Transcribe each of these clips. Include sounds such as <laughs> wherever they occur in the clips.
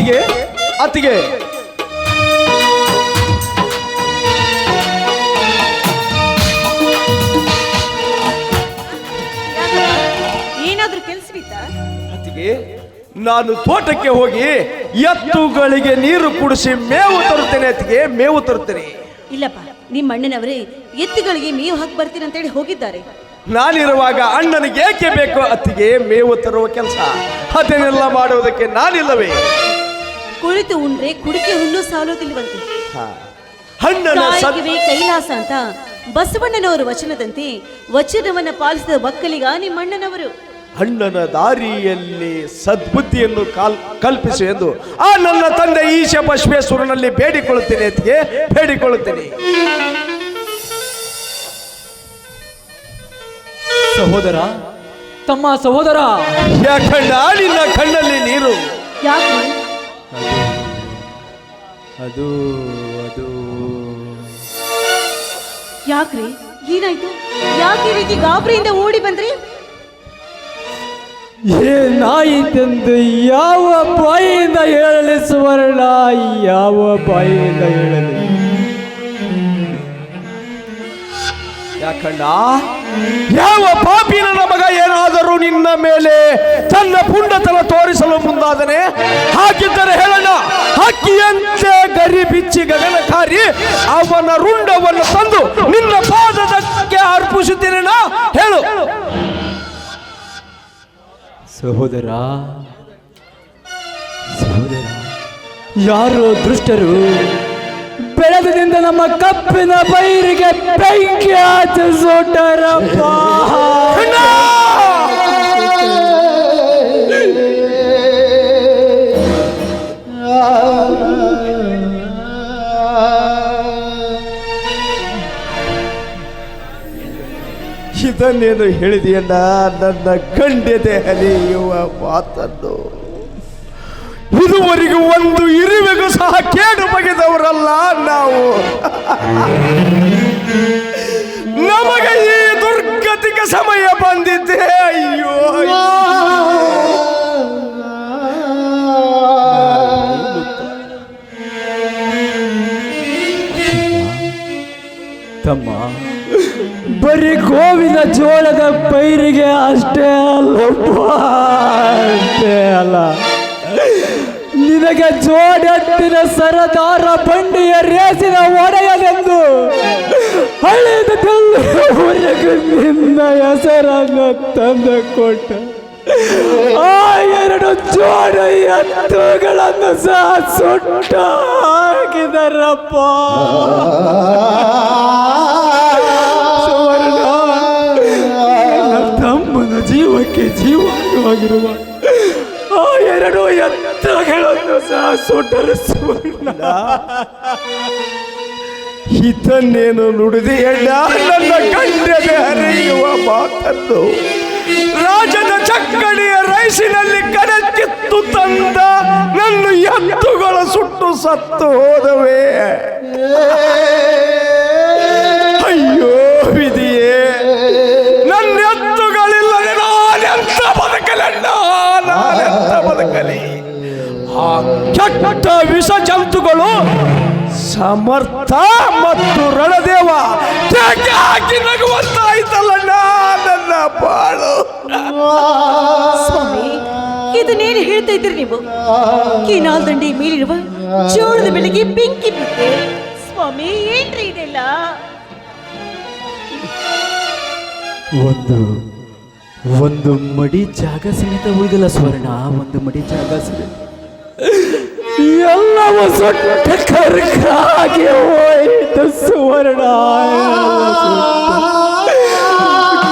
ಅತ್ತಿಗೆ ಅತ್ತಿಗೆ. ಏನಾದ್ರೂ ಅತ್ತಿಗೆ ನಾನು ತೋಟಕ್ಕೆ ಹೋಗಿ ಎತ್ತುಗಳಿಗೆ ನೀರು ಕುಡಿಸಿ ಮೇವು ತರುತ್ತೇನೆ ಅತ್ತಿಗೆ ಮೇವು ತರುತ್ತೇನೆ. ಇಲ್ಲಪ್ಪ ನಿಮ್ಮ ಅಣ್ಣನವರೇ ಎತ್ತುಗಳಿಗೆ ಮೇವು ಹಾಕಿ ಬರ್ತೀನಿ ಅಂತ ಹೇಳಿ ಹೋಗಿದ್ದಾರೆ. ನಾನಿರುವಾಗ ಅಣ್ಣನಿಗೆ ಏಕೆ ಬೇಕು ಅತ್ತಿಗೆ ಮೇವು ತರುವ ಕೆಲಸ? ಅದನ್ನೆಲ್ಲ ಮಾಡುವುದಕ್ಕೆ ನಾನಿಲ್ಲವೇ? ಕುಳಿತು ಉಂಡ್ರೆ ಕುಡಿಕೆ ಹುಲ್ಲು ಸಾಲೋದಿಲ್ವಂತೆ ಹಣ್ಣನ ಕೈಲಾಸ ಅಂತ ಬಸವಣ್ಣನವರು ವಚನದಂತೆ ವಚನವನ್ನ ಪಾಲಿಸಿದ ಒಕ್ಕಲಿಗ ನಿಮ್ಮಣ್ಣನವರು. ಹಣ್ಣನ ಅಣ್ಣನ ದಾರಿಯಲ್ಲಿ ಸದ್ಬುದ್ಧಿಯನ್ನು ಕಾಲ್ ಕಲ್ಪಿಸು ಎಂದು ಆ ನನ್ನ ತಂದೆ ಈಶ ಬಸವೇಶ್ವರನಲ್ಲಿ ಬೇಡಿಕೊಳ್ಳುತ್ತೇನೆ ಅತ್ತಿಗೆ ಬೇಡಿಕೊಳ್ಳುತ್ತೇನೆ. ಸಹೋದರ ತಮ್ಮ ಸಹೋದರ. ಯಾಕಂಡ ನಿನ್ನ ಕಣ್ಣಲ್ಲಿ ನೀರು? ಯಾಕೆ? ಅದು ಅದು ಯಾಕ್ರಿ? ಏನಾಯ್ತು? ಯಾಕೆ ಈ ರೀತಿ ಗಾಬರಿಯಿಂದ ಓಡಿ ಬಂದ್ರಿ? ಏನಾಯಿತೆಂದು ಯಾವ ಬಾಯಿಂದ ಹೇಳಲಿ ಸುವರ್ಣ? ಯಾವ ಬಾಯಿಂದ ಹೇಳಲಿ ಯಾಕಂಡ ಯಾವ ಪಾಪಿ ನನ್ನ ಮಗ ಏನಾದರೂ ನಿನ್ನ ಮೇಲೆ ತನ್ನ ಪುಂಡತನ ತೋರಿಸಲು ಮುಂದಾದನೆ ಹಾಕಿದ್ದರೆ ಹೇಳಣ್ಣ ಹಕ್ಕಿಯಂತೆ ಗರಿ ಬಿಚ್ಚಿ ಗಗನಕಾರಿ ಅವನ ರುಂಡವನ್ನು ತಂದು ನಿನ್ನ ಪಾದದಕ್ಕೆ ಅರ್ಪಿಸುತ್ತೇನೆ ನಾ? ಹೇಳು. ಸಹೋದರ ಸಹೋದರ ಯಾರೋ ದುಷ್ಟರು? ಬೆಳೆದದಿಂದ ನಮ್ಮ ಕಪ್ಪಿನ ಪೈರಿಗೆ ಬೆಂಕಿ ಆಚರಿಸೋಟರಪ್ಪ! ಇದನ್ನೇನು ಹೇಳಿದೆಯಲ್ಲ ನನ್ನ ಖಂಡ್ಯತೆ ಹರಿಯುವ ಮಾತನ್ನು ಇದುವರೆಗೂ ಒಂದು ಇರುವೆಗೂ ಸಹ ಕೇಡು ಬಗೆದವರಲ್ಲ ನಾವು. ನಮಗೆ ಈ ದುರ್ಗತಿಕ ಸಮಯ ಬಂದಿದ್ದೆ ಅಯ್ಯೋ ತಮ್ಮ. ಬರೀ ಗೋವಿನ ಜೋಳದ ಪೈರಿಗೆ ಅಷ್ಟೇ ಅಲ್ಲ ಅಷ್ಟೇ ಅಲ್ಲ. ನಿನಗೆ ಜೋಡೆಟ್ಟಿನ ಸರದಾರ ಬಂಡಿಯ ರೇಸಿನ ಒಡೆಯಲೆಂದು ಹಳೆದವರೆಗೂ ನಿನ್ನ ಹೆಸರನ್ನು ತಂದು ಕೊಟ್ಟ ಆ ಎರಡು ಜೋಡೆಯ ಎತ್ತುಗಳನ್ನು ಸಹ ಸುಟ್ಟ ಹಾಕಿದರಪ್ಪ ಸುವರ್ಣ ತಮ್ಮನ ಜೀವಕ್ಕೆ ಜೀವವಾಗಿರುವ ಎರಡು ಎತ್ತುಗಳನ್ನು ಸಹ ಸುಟ್ಟರು ಇದನ್ನೇನು ಎಳ್ಳ ನನ್ನ ಖಂಡ್ಯತೆ ಹರಿಯುವ ಮಾತನ್ನು ರಾಜನ ಚಕ್ಕಡಿಯ ರೈಸಿನಲ್ಲಿ ಕಡಕಿತ್ತು ತಂದ ನನ್ನ ಎತ್ತುಗಳ ಸುಟ್ಟು ಸತ್ತು ಹೋದವೇ. ಕೆಟ್ಟ ವಿಷ ಜಂತುಗಳು ಸಮರ್ಥ ಮತ್ತು ರಣದೇವ ಹಾಕಿ ನಗುವಂತಾಯ್ತಲ್ಲಣ್ಣ ನನ್ನ ಬಾಳು. ಸ್ವಾಮಿ ಇದನ್ನೇನು ಹೇಳ್ತಾ ಇದ್ರಿ ನೀವು? ಕಿನಾಲ್ ದಂಡಿ ಮೇಲಿರುವ ಜೋಳದ ಬೆಳೆಗೆ ಬೆಂಕಿ ಬಿದ್ದೆ. ಸ್ವಾಮಿ ಏನ್ರಿ ಇದೆಲ್ಲ? ಒಂದು ಒಂದು ಮಡಿ ಜಾಗ ಸಮೇತ ಉಳಿದಿಲ್ಲ ಸ್ವರ್ಣ ಒಂದು ಮಡಿ ಜಾಗ ಸಮೇತ. ಎಲ್ಲವೂ ಸೊಟ್ಟ ಕರ್ಕಾಗಿ ಹೋಯಿತು ಸುವರ್ಣ.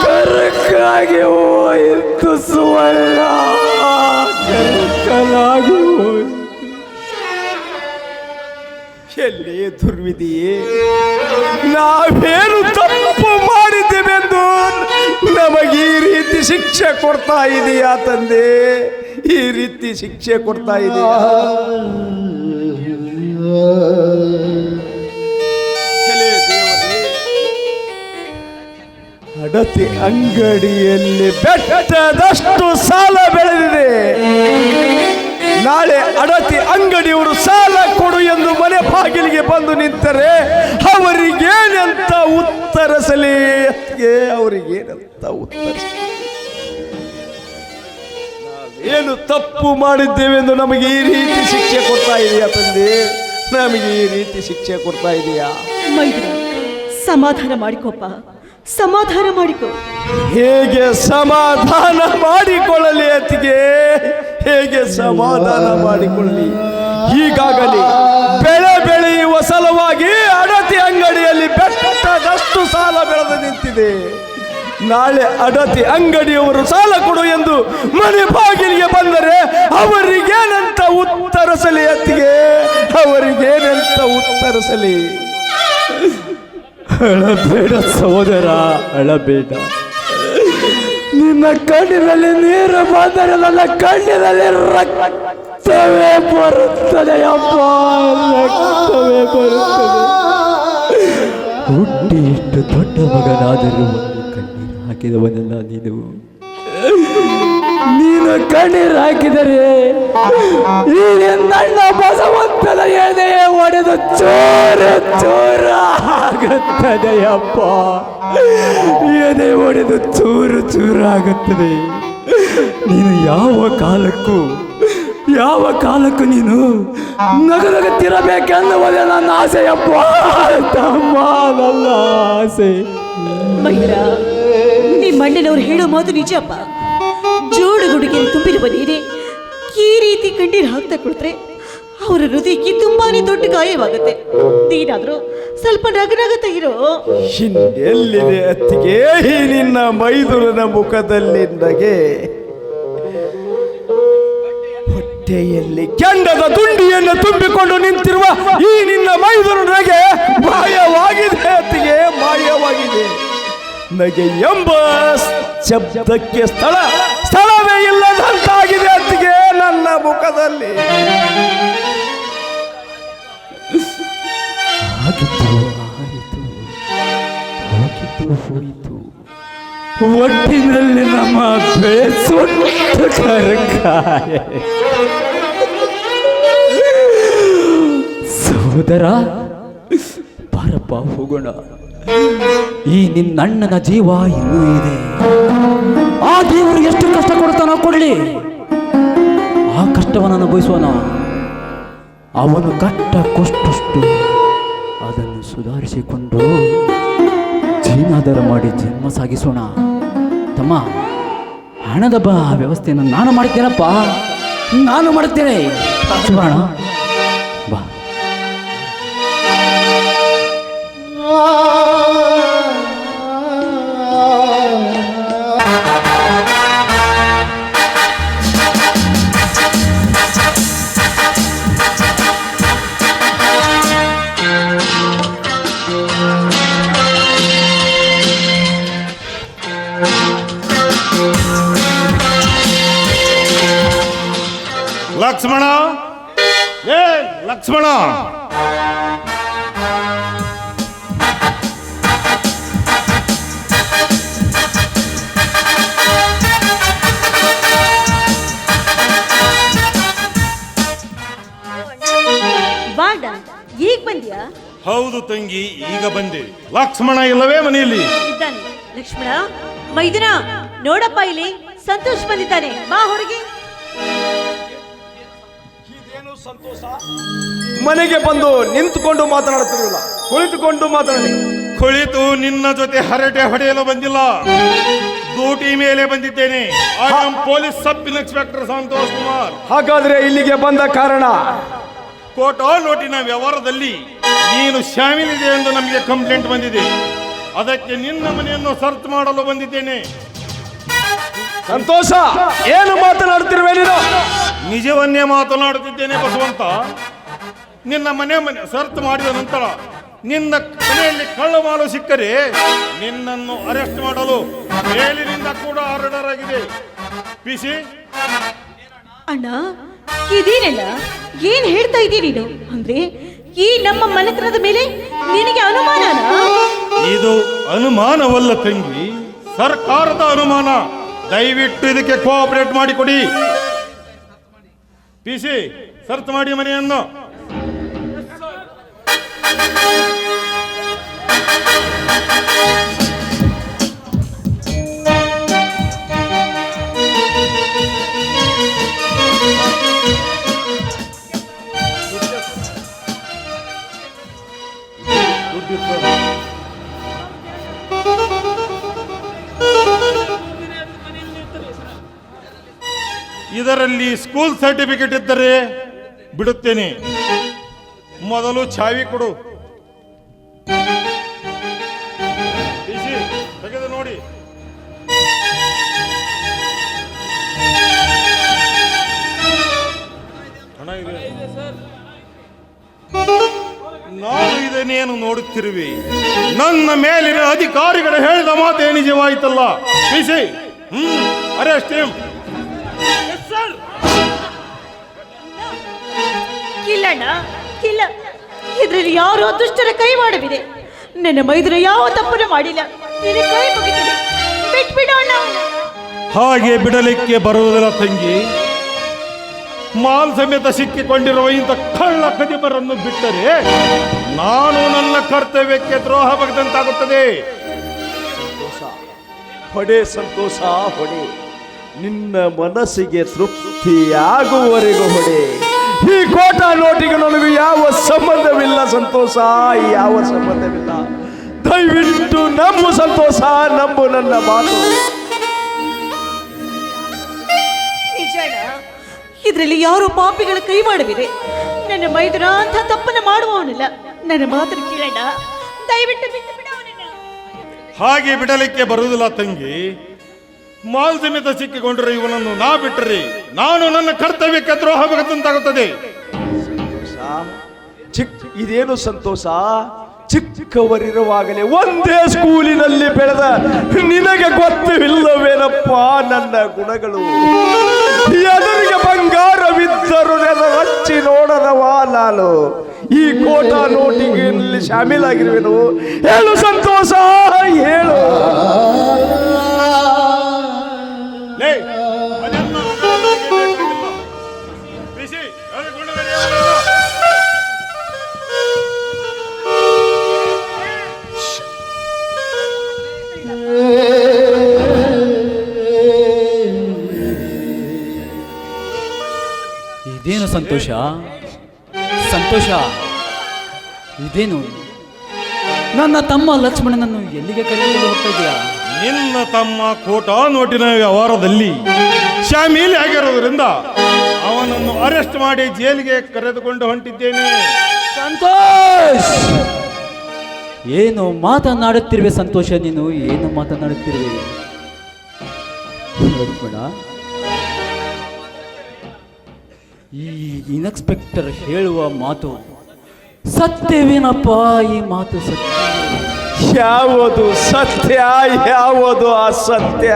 ಕರ್ಕಾಗಿ ಹೋಯಿತು ಸುವರ್ಣ. ಕರ್ಕಲಾಗಿ ಹೋಯಿತು. ಎಲ್ಲಿ ನಾವೇನು ತಪ್ಪು ಮಾಡಿದ್ದೇವೆಂದು ನಮಗೆ ಈ ರೀತಿ ಶಿಕ್ಷೆ ಕೊಡ್ತಾ ಇದೆಯಾ ತಂದೆ? ಈ ರೀತಿ ಶಿಕ್ಷೆ ಕೊಡ್ತಾ ಇದೆಯಾ? ದೇವರೇ, ಅಡತಿ ಅಂಗಡಿಯಲ್ಲಿ ಬೆಟ್ಟದಷ್ಟು ಸಾಲ ಬೆಳೆದಿದೆ. ನಾಳೆ ಅಡತಿ ಅಂಗಡಿಯವರು ಸಾಲ ಕೊಡು ಎಂದು ಮನೆ ಬಾಗಿಲಿಗೆ ಬಂದು ನಿಂತರೆ ಅವರಿಗೇನೆಂತ ಉತ್ತರಿಸಲಿ? ಅವರಿಗೇನಂತ ಉತ್ತರಿಸಲಿ? ಏನು ತಪ್ಪು ಮಾಡಿದ್ದೇವೆ ಎಂದು ನಮಗೆ ಈ ರೀತಿ ಶಿಕ್ಷೆ ಕೊಡ್ತಾ ಇದೆಯಾ ತಂದೆ? ನಮಗೆ ಈ ರೀತಿ ಶಿಕ್ಷೆ ಕೊಡ್ತಾ ಇದೆಯಾ? ಮೈದ್ರ ಸಮಾಧಾನ ಮಾಡಿಕೊಪ್ಪ. ಸಮಾಧಾನ ಮಾಡಿಕೊ. ಹೇಗೆ ಸಮಾಧಾನ ಮಾಡಿಕೊಳ್ಳಲಿ ಅತಿಗೆ ಹೇಗೆ ಸಮಾಧಾನ ಮಾಡಿಕೊಳ್ಳಲಿ? ಈಗಾಗಲೇ ಬೆಳೆ ಬೆಳೆಯುವ ಸಲುವಾಗಿ ಅಡತಿ ಅಂಗಡಿಯಲ್ಲಿ ಬೆಟ್ಟದಷ್ಟು ಸಾಲ ಬೆಳೆದು ನಿಂತಿದೆ. ನಾಳೆ ಅಡತಿ ಅಂಗಡಿಯವರು ಸಾಲ ಕೊಡು ಎಂದು ಮನೆ ಬಾಗಿಲಿಗೆ ಬಂದರೆ ಅವರಿಗೇನಂತ ಉತ್ತರಿಸಲಿ ಅತ್ತಿಗೆ? ಅವರಿಗೇನಂತ ಉತ್ತರಿಸಲಿ ಅಳಬೇಡ ಸಹೋದರ, ಅಳಬೇಡ. ನಿನ್ನ ಕಣ್ಣಿನಲ್ಲಿ ನೀರು ಬಂದರೆ ನನ್ನ ಕಣ್ಣಿನಲ್ಲಿ ರಕ್ತವೇ ಬರುತ್ತದೆ ಅಪ್ಪ, ರಕ್ತವೇ ಬರುತ್ತದೆ. ಹುಟ್ಟಿ ಇಷ್ಟು ದೊಡ್ಡ ಮಗನಾದರೂ ಹಾಕಿದವನಲ್ಲ ನೀನು? ನೀನು ಕಣ್ಣೀರು ಹಾಕಿದರೆ ನನ್ನ ಬಸವಂತನ ಎದೆಯೇ ಒಡೆದು ಚೋರ ಚೋರ ಆಗುತ್ತದೆಯಪ್ಪ ಎದೆ ಒಡೆದು ಚೂರು ಚೂರು ಆಗುತ್ತದೆ. ನೀನು ಯಾವ ಕಾಲಕ್ಕೂ ಯಾವ ಕಾಲಕ್ಕೂ ನೀನು ನಗು ನಗುತ್ತಿರಬೇಕೆನ್ನುವುದೇ ನನ್ನ ಆಸೆಯಪ್ಪ ತಮ್ಮ ನನ್ನ ಆಸೆ. ನಿಮ್ಮ ಹೇಳೋ ಮಾತು ನಿಜಪ್ಪ? ಜೋಡು ಗುಡುಗೆಯಲ್ಲಿ ತುಂಬಿರುವ ನೀರೇ ಈ ರೀತಿ ಕಣ್ಣೀರು ಹಾಕ್ತಾ ಕೊಡ್ತರೆ ಅವರ ಹೃದಯಕ್ಕೆ ತುಂಬಾನೇ ದೊಡ್ಡ ಗಾಯವಾಗುತ್ತೆ. ನೀನಾದ್ರೂ ಸ್ವಲ್ಪ ನಗನಗತ ಇರೋ. ಎಲ್ಲಿದೆ ಅತ್ತಿಗೆ? ನಿನ್ನ ಮೈದುರನ ಮುಖದಲ್ಲಿ ನಗೆ ಹೊಟ್ಟೆಯಲ್ಲಿ ಕೆಂಡದ ತುಂಡಿಯನ್ನು ತುಂಬಿಕೊಂಡು ನಿಂತಿರುವ ಈ ನಿನ್ನ ಮೈದುರು ನಗೆ ಮಾಯವಾಗಿದೆ ಅತ್ತಿಗೆ, ಮಾಯವಾಗಿದೆ. ನಗೆ ಎಂಬ ಶಬ್ದಕ್ಕೆ ಸ್ಥಳ, ಸ್ಥಳವೇ ಇಲ್ಲದಂತಾಗಿದೆ ಅತ್ತಿಗೆ ನನ್ನ ಮುಖದಲ್ಲಿ. ಹೋಯಿತು. ಒಟ್ಟಿನಲ್ಲಿ ನಮ್ಮ ಕರಕಾಯ ಸಹೋದರ, ಬಾರಪ್ಪ, ಹೋಗೋಣ. ಈ ನಿನ್ನಣ್ಣನ ಜೀವ ಇನ್ನೂ ಇದೆ. ಆ ದೇವರು ಎಷ್ಟು ಕಷ್ಟ ಕೊಡ್ತಾನೋ ಕೊಡಲಿ. ಆ ಕಷ್ಟವನ್ನು ಅನುಭವಿಸೋಣ ಅವನು ಕಟ್ಟ ಕೊಷ್ಟಷ್ಟು ಅದನ್ನು ಸುಧಾರಿಸಿಕೊಂಡು ಜೀವನಾಧಾರ ಮಾಡಿ ಜನ್ಮ ಸಾಗಿಸೋಣ. ತಮ್ಮ ಹಣದ ಬ ವ್ಯವಸ್ಥೆಯನ್ನು ನಾನು ಮಾಡ್ತೇನಪ್ಪ ನಾನು ಸುವರ್ಣ ಬಾ. ಲಕ್ಷ್ಮಣ? ಏ ಲಕ್ಷ್ಮಣ! ಬಾಡ ಈಗ ಬಂದ್ಯಾ? ಹೌದು ತಂಗಿ ಈಗ ಬಂದೆ. ಲಕ್ಷ್ಮಣ ಇಲ್ಲವೇ ಮನೆಯಲ್ಲಿ? ಇದ್ದಾನೆ. ಲಕ್ಷ್ಮಣ ಮೈದುನ ನೋಡಪ್ಪ ಇಲ್ಲಿ. ಸಂತೋಷ್ ಬಂದಿದ್ದಾನೆ. ಬಾ ಹೊರಗೆ ಮನೆಗೆ ಬಂದು ನಿಂತುಕೊಂಡು ಮಾತನಾಡುತ್ತಿರಲಿಲ್ಲ. ಕುಳಿತುಕೊಂಡು ಮಾತನಾಡಿ. ಕುಳಿತು ನಿನ್ನ ಜೊತೆ ಹರಟೆ ಹೊಡೆಯಲು ಬಂದಿಲ್ಲ. ಡ್ಯೂಟಿ ಮೇಲೆ ಬಂದಿದ್ದೇನೆ. I am police sub inspector Santosh Kumar. ಹಾಗಾದ್ರೆ ಇಲ್ಲಿಗೆ ಬಂದ ಕಾರಣ? ಕೋಟಾ ನೋಟಿನ ವ್ಯವಹಾರದಲ್ಲಿ ನೀನು ಶಾಮೀಲಿದೆ ಎಂದು ನಮಗೆ ಕಂಪ್ಲೇಂಟ್ ಬಂದಿದೆ. ಅದಕ್ಕೆ ನಿನ್ನ ಮನೆಯನ್ನು ಸರ್ಚ್ ಮಾಡಲು ಬಂದಿದ್ದೇನೆ. ಸಂತೋಷ ಏನು ಮಾತನಾಡುತ್ತಿರುವೆ ನೀನು? ನಿಜವನ್ನೇ ಮಾತನಾಡುತ್ತಿದ್ದೇನೆ ಬಸವಂತ. ನಿನ್ನ ಮನೆ ಮನೆ ಸರ್ಚ್ ಮಾಡಿದ ನಂತರ ನಿನ್ನ ಮನೆಯಲ್ಲಿ ಕಳ್ಳವಾಲು ಸಿಕ್ಕರೆ ನಿನ್ನನ್ನು ಅರೆಸ್ಟ್ ಮಾಡಲು ಮೇಲಿನಿಂದ ಕೂಡ ಆರ್ಡರ್ ಆಗಿದೆ ಪಿಸಿ ಅಣ್ಣ ಇದೇನಲ್ಲ ಏನ್ ಹೇಳ್ತಾ ಇದ್ದೀರಿ ನೀನು? ಅಂದ್ರೆ ಈ ನಮ್ಮ ಮನೆತನದ ಮೇಲೆ ನಿನಗೆ ಅನುಮಾನ ಇದು ಅನುಮಾನವಲ್ಲ ತಂಗಿ. ಸರ್ಕಾರದ ಅನುಮಾನ. ದಯವಿಟ್ಟು ಇದಕ್ಕೆ ಕೋಆಪರೇಟ್ ಮಾಡಿಕೊಡಿ. ಪಿ ಸಿ ಸರ್ಚ್ ಮಾಡಿ ಮನೆಯನ್ನು. ಇದರಲ್ಲಿ ಸ್ಕೂಲ್ ಸರ್ಟಿಫಿಕೇಟ್ ಇದ್ದರೆ ಬಿಡುತ್ತೇನೆ. ಮೊದಲು ಚಾವಿ ಕೊಡು. ನೋಡಿ. ಹಣ ಇದೆ. ನಾನು ಇದನ್ನೇನು ನೋಡುತ್ತಿರುವೆ? ನನ್ನ ಮೇಲಿನ ಅಧಿಕಾರಿಗಳು ಹೇಳಿದ ಮಾತೇ ನಿಜವಾಯಿತಲ್ಲ. ಬಿಸಿ ಹ್ಮ್ ಅರೆಸ್ಟ್ ಕಿಲ್ಲಣ್ಣ ಇಲ್ಲ. ಇದರಲ್ಲಿ ಯಾರೋ ದುಷ್ಟರ ಕೈ ಮಾಡವಿದೆ. ನನ್ನ ಮೈದುನ ಯಾವ ತಪ್ಪನ್ನು ಮಾಡಿಲ್ಲ. ನಿನ್ನ ಕೈ ಹಾಗೆ ಬಿಡಲಿಕ್ಕೆ ಬರುವುದಿಲ್ಲ ತಂಗಿ. ಮಾಲ್ ಸಮೇತ ಸಿಕ್ಕಿಕೊಂಡಿರುವ ಇಂಥ ಕಳ್ಳ ಕದಿಮರನ್ನು ಬಿಟ್ಟರೆ ನಾನು ನನ್ನ ಕರ್ತವ್ಯಕ್ಕೆ ದ್ರೋಹ ಬಗೆದಂತಾಗುತ್ತದೆ. ಹೊಡೆ ಸಂತೋಷ ಹೊಡೆ. ನಿನ್ನ ಮನಸ್ಸಿಗೆ ತೃಪ್ತಿಯಾಗುವವರೆಗೂ ಹೊಡೆ. ಈ ಕೋಟಾ ನೋಟಿಗೆ ನನಗೆ ಯಾವ ಸಂಬಂಧವಿಲ್ಲ ಸಂತೋಷ ಯಾವ ಸಂಬಂಧವಿಲ್ಲ. ದಯವಿಟ್ಟು ನಮ್ಮ ಸಂತೋಷ ನಂಬು ನನ್ನ ಮಾತು. ಇದರಲ್ಲಿ ಯಾರು ಪಾಪಿಗಳ ಕೈ ಮಾಡವಿದೆ. ನನ್ನ ಮೈದುರ ಅಂತ ತಪ್ಪನ್ನು ಮಾಡುವವನಿಲ್ಲ. ನನ್ನ ಮಾತು ಕೇಳಣ್ಣ. ದಯವಿಟ್ಟು ಬಿಟ್ಟು ಬಿಡ ಹಾಗೆ ಬಿಡಲಿಕ್ಕೆ ಬರುವುದಿಲ್ಲ ತಂಗಿ. ಮಾಲ್ ಸಮೇತ ಸಿಕ್ಕಿಕೊಂಡ್ರೆ ಇವನನ್ನು ನಾ ಬಿಟ್ಟರೆ ನಾನು ನನ್ನ ಕರ್ತವ್ಯಕ್ಕೆ ದ್ರೋಹ ಬೇಕಂತಾಗುತ್ತದೆ ಇದೇನು ಸಂತೋಷ? ಚಿಕ್ಕವರಿರುವಾಗಲೇ ಒಂದೇ ಸ್ಕೂಲಿನಲ್ಲಿ ಬೆಳೆದ ನಿನಗೆ ಗೊತ್ತಿಲ್ಲವೇನಪ್ಪ ನನ್ನ ಗುಣಗಳು? ಎದುರಿಗೆ ಬಂಗಾರವಿದ್ದರು ಹಚ್ಚಿ ನೋಡದವ ನಾನು? ಈ ಕೋಟ ನೋಟಿಗೆ ಶಾಮೀಲಾಗಿರುವೆನು. ಹೇಳು ಸಂತೋಷ, ಹೇಳು. ಇದೇನು ಸಂತೋಷ? ಸಂತೋಷ? ಇದೇನು? ನನ್ನ ತಮ್ಮ ಲಕ್ಷ್ಮಣನನ್ನು ಎಲ್ಲಿಗೆ ಕರೆಯಲು ಹೋಗ್ತಾ ಇದೆಯಾ? ನಿನ್ನ ತಮ್ಮ ಕೋಟಾ ನೋಟಿನ ವ್ಯವಹಾರದಲ್ಲಿ ಶಾಮೀಲಿ ಆಗಿರೋದ್ರಿಂದ ಅವನನ್ನು ಅರೆಸ್ಟ್ ಮಾಡಿ ಜೈಲಿಗೆ ಕರೆದುಕೊಂಡು ಹೊಂಟಿದ್ದೇನೆ. ಸಂತೋಷ್! ಏನು ಮಾತನಾಡುತ್ತಿರುವೆ ಸಂತೋಷ ನೀನು? ಏನು ಮಾತನಾಡುತ್ತಿರುವೆ? ಈ ಇನ್ಸ್ಪೆಕ್ಟರ್ ಹೇಳುವ ಮಾತು ಸತ್ಯವೇನಪ್ಪ? ಈ ಮಾತು ಸತ್ಯ. ಯಾವುದು ಸತ್ಯ, ಯಾವುದು ಅಸತ್ಯ?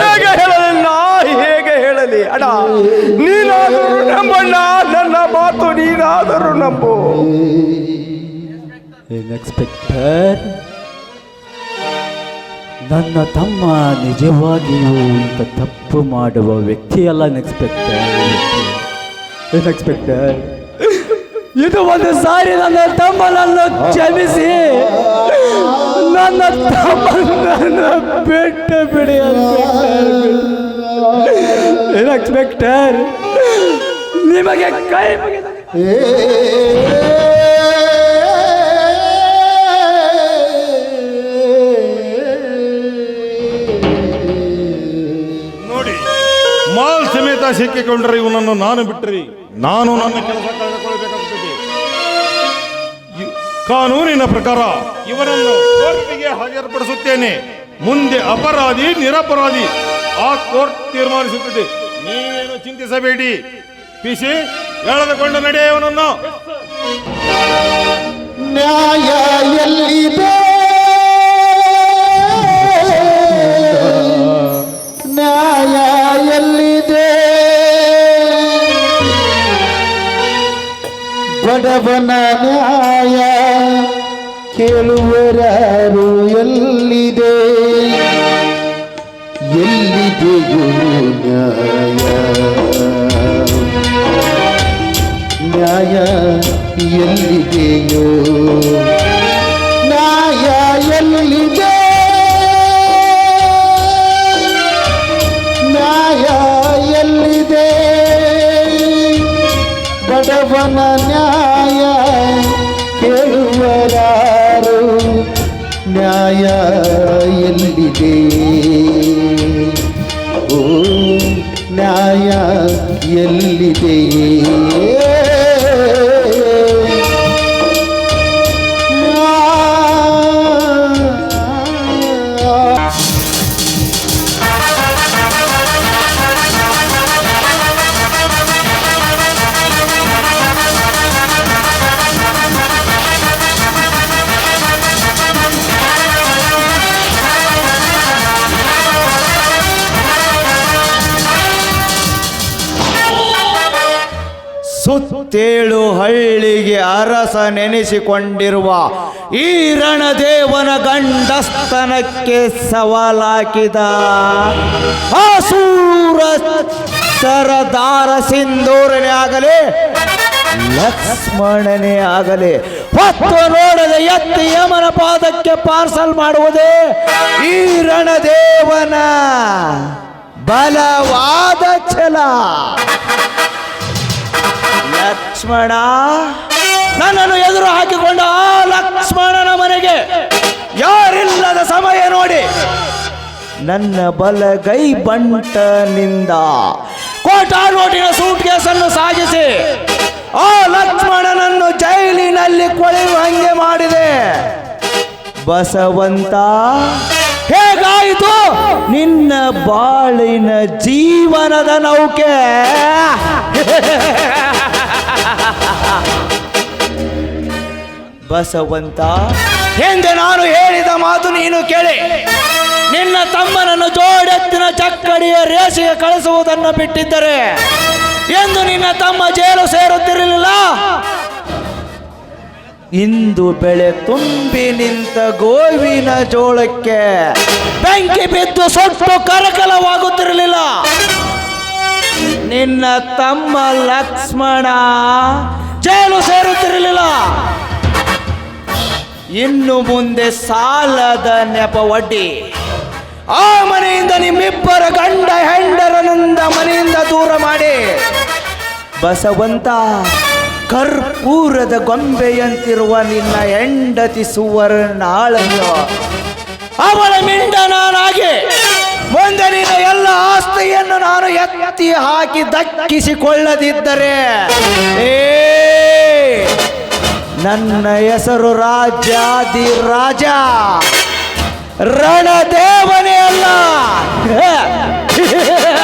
ಹೇಗೆ ಹೇಳಲಿ ನಾ ಹೇಗೆ ಹೇಳಲಿ? ಅಡ ನೀನಾದರೂ ನಂಬಣ್ಣ, ನನ್ನ ಮಾತು ನೀನಾದರೂ ನಂಬು. ಎಕ್ಸ್ಪೆಕ್ಟರ್ ನನ್ನ ತಮ್ಮ ನಿಜವಾಗಿಯೂ ಇಂಥ ತಪ್ಪು ಮಾಡುವ ವ್ಯಕ್ತಿಯಲ್ಲ ಎಕ್ಸ್ಪೆಕ್ಟರ್ ಇನ್ಸ್ಪೆಕ್ಟರ್ ಇದು ಒಂದು ಸಾರಿ ನನ್ನ ತಮ್ಮನನ್ನು ಕ್ಷಮಿಸಿ. ನನ್ನ ತಮ್ಮನನ್ನು ಬಿಟ್ಟು ಬಿಡಿ ಇನ್ಸ್ಪೆಕ್ಟರ್ ನಿಮಗೆ ಕೈ ನೋಡಿ, ಮಾಲ್ ಸಮೇತ ಸಿಕ್ಕಿಕೊಂಡ್ರೆ ಇವನನ್ನು ನಾನು ಬಿಟ್ರಿ. ನಾನು ನನ್ನ ಕೆಲಸ ಕಾನೂನಿನ ಪ್ರಕಾರ ಇವರನ್ನು ಕೋರ್ಟಿಗೆ ಹಾಜರುಪಡಿಸುತ್ತೇನೆ. ಮುಂದೆ ಅಪರಾಧಿ, ನಿರಪರಾಧಿ, ಆ ಕೋರ್ಟ್ ತೀರ್ಮಾನಿಸುತ್ತದೆ. ನೀವೇನು ಚಿಂತಿಸಬೇಡಿ. ಪಿಸಿ ಎಳೆದುಕೊಂಡು ನಡೆಯವನನ್ನು ನ್ಯಾಯ ಎಲ್ಲಿದೆ ನ್ಯಾಯ ಎಲ್ಲಿದೆ ಬಡವನ ನ್ಯಾಯ. ಕೇಳುವರಾರು ಎಲ್ಲಿದೆ? ಸುತ್ತೇಳು ಹಳ್ಳಿಗೆ ಅರಸ ನೆನೆಸಿಕೊಂಡಿರುವ ಈ ರಣದೇವನ ಗಂಡಸ್ತನಕ್ಕೆ ಸವಾಲಾಕಿದ ಹಸೂರ ಸರದಾರ ಸಿಂಧೂರನೇ ಆಗಲಿ, ಲಕ್ಷ್ಮಣನೇ ಆಗಲಿ, ಹೊತ್ತು ನೋಡದೆ ಎತ್ತಿ ಯಮನ ಪಾದಕ್ಕೆ ಪಾರ್ಸಲ್ ಮಾಡುವುದೇ ಈ ರಣದೇವನ ಬಲವಾದ ಛಲ. ಲಕ್ಷ್ಮಣ. ನನ್ನನ್ನು ಎದುರು ಹಾಕಿಕೊಂಡ ಆ ಲಕ್ಷ್ಮಣನ ಮನೆಗೆ ಯಾರಿಲ್ಲದ ಸಮಯ ನೋಡಿ ನನ್ನ ಬಲಗೈ ಬಂಟನಿಂದ ಕೋಟಾ ನೋಟಿನ ಸೂಟ್ ಕೇಸನ್ನು ಸಾಗಿಸಿ ಆ ಲಕ್ಷ್ಮಣನನ್ನು ಜೈಲಿನಲ್ಲಿ ಕೊಳೆಯುವ ಹಂಗೆ ಮಾಡಿದೆ. ಬಸವಂತ, ಹೇಗಾಯಿತು? ನಿನ್ನ ಬಾಳಿನ ಜೀವನದ ನೌಕೆ? <laughs> ಬಸವಂತ. ಎಂದು ನಾನು ಹೇಳಿದ ಮಾತು ನೀನು ಕೇಳಿ. ನಿನ್ನ ತಮ್ಮನನ್ನು ಜೋಡೆತ್ತಿನ ಚಕ್ಕಡಿಯ ರೇಸಿಗೆ ಕಳಿಸುವುದನ್ನು ಬಿಟ್ಟಿದ್ದರೆ ಎಂದು ನಿನ್ನ ತಮ್ಮ ಜೇಲು ಸೇರುತ್ತಿರಲಿಲ್ಲ. ಇಂದು ಬೆಳೆ ತುಂಬಿ ನಿಂತ ಗೋವಿನ ಜೋಳಕ್ಕೆ ಬೆಂಕಿ ಬಿದ್ದು ಸೊಟ್ಟು ಕರಕಲವಾಗುತ್ತಿರಲಿಲ್ಲ. ನಿನ್ನ ತಮ್ಮ ಲಕ್ಷ್ಮಣ ಜೇಲು ಸೇರುತ್ತಿರಲಿಲ್ಲ. ಇನ್ನು ಮುಂದೆ ಸಾಲದ ನೆಪ ಒಡ್ಡಿ. ಆ ಮನೆಯಿಂದ ನಿಮ್ಮಿಬ್ಬರ ಗಂಡ ಹೆಂಡರನಿಂದ ಮನೆಯಿಂದ ದೂರ ಮಾಡಿ. ಬಸವಂತ, ಕರ್ಪೂರದ ಗೊಂಬೆಯಂತಿರುವ ನಿನ್ನ ಹೆಂಡತಿ ಸುವರ್ಣಾಳನ್ನು ಅವಳ ಮಿಂಡ ನಾನಾಗಿ ಮುಂದೆ ನಿನ್ನ ಎಲ್ಲ ಆಸ್ತಿಯನ್ನು ನಾನು ಎತ್ತಿ ಹಾಕಿ ದಕ್ಕಿಸಿಕೊಳ್ಳದಿದ್ದರೆ. ಏ ನನ್ನ ಹೆಸರು ರಾಜಾದಿ ರಾಜ. ರಣದೇವನೇ ಅಲ್ಲ. <laughs>